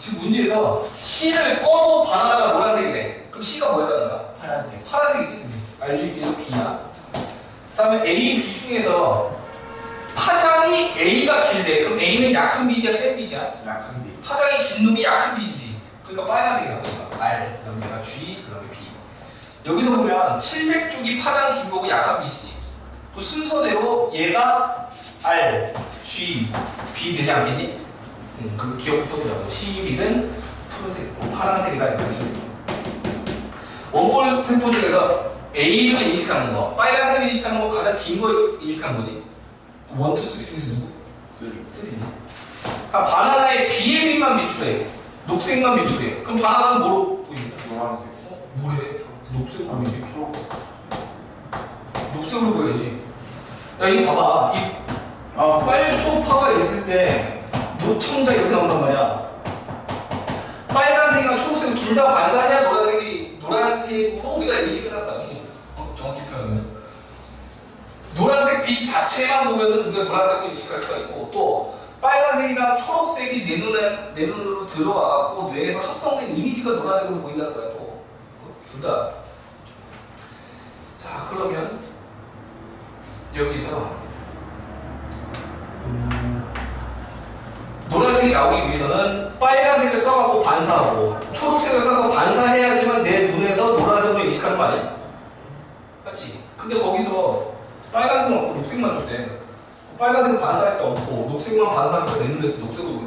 지금 문제에서 C를 꺼도 바나나가 노란색이래. 그럼 C가 뭐였다는 거야? 파란색. 파란색이지. 알지? 계속 B야. 다음에 A, B 중에서 파장이 A가 길대. 그럼 A는 약한 빛이야, 센 빛이야? 약한 빛. 파장이 긴 놈이 약한 빛이지. 그러니까 빨간색이라고 그러니까 R, 그다음에 G, 그다음에 B. 여기서 보면 700쪽이 파장 긴 거고 약한 빛이지. 또 순서대로 얘가 R, G, B 되지 않겠니? 음, 그 기억부터 보자고. C 빛은 푸른색, 파란색이다 이렇게 돼요. 원볼 중에서 A를 인식하는 거, 빨간색을 인식하는 거 가장 긴거 인식하는 거지. 원 투 쓰리 중에서 누구? 쓰리. 쓰리지. 그러니까 바나나의 빛만 비추래. 녹색만 비추래. 그럼 바나나는 뭐로 보입니까? 노란색. 어? 뭐래? 녹색으로 보이지. 녹색으로 보여야지. 야 이거 봐봐. 이 아, 빨초파가 있을 때 노청자 이렇게 나온단 말이야. 빨간색이랑 초록색 둘다 반사해야 노란색이 노란색으로 우리가 인식을 한다니. 어, 정확히 표현하면. 노란색 빛 자체만 보면은 우리가 노란색으로 인식할 수가 있고 또 빨간색이랑 초록색이 내 눈에 내 눈으로 들어와갖고 뇌에서 합성된 이미지가 노란색으로 보인다는 거야 또. 둘 다. 자 그러면 여기서 노란색이 나오기 위해서는 빨간색을 써갖고 반사하고 초록색을 써서 반사해야지만 내 눈에서 노란색으로 인식하는 거 아니야? 맞지? 근데 거기서 빨간색은 없고 녹색만 줬대 빨간색은 반사할 게 없고 녹색만 반사하니까 내 눈에서 녹색으로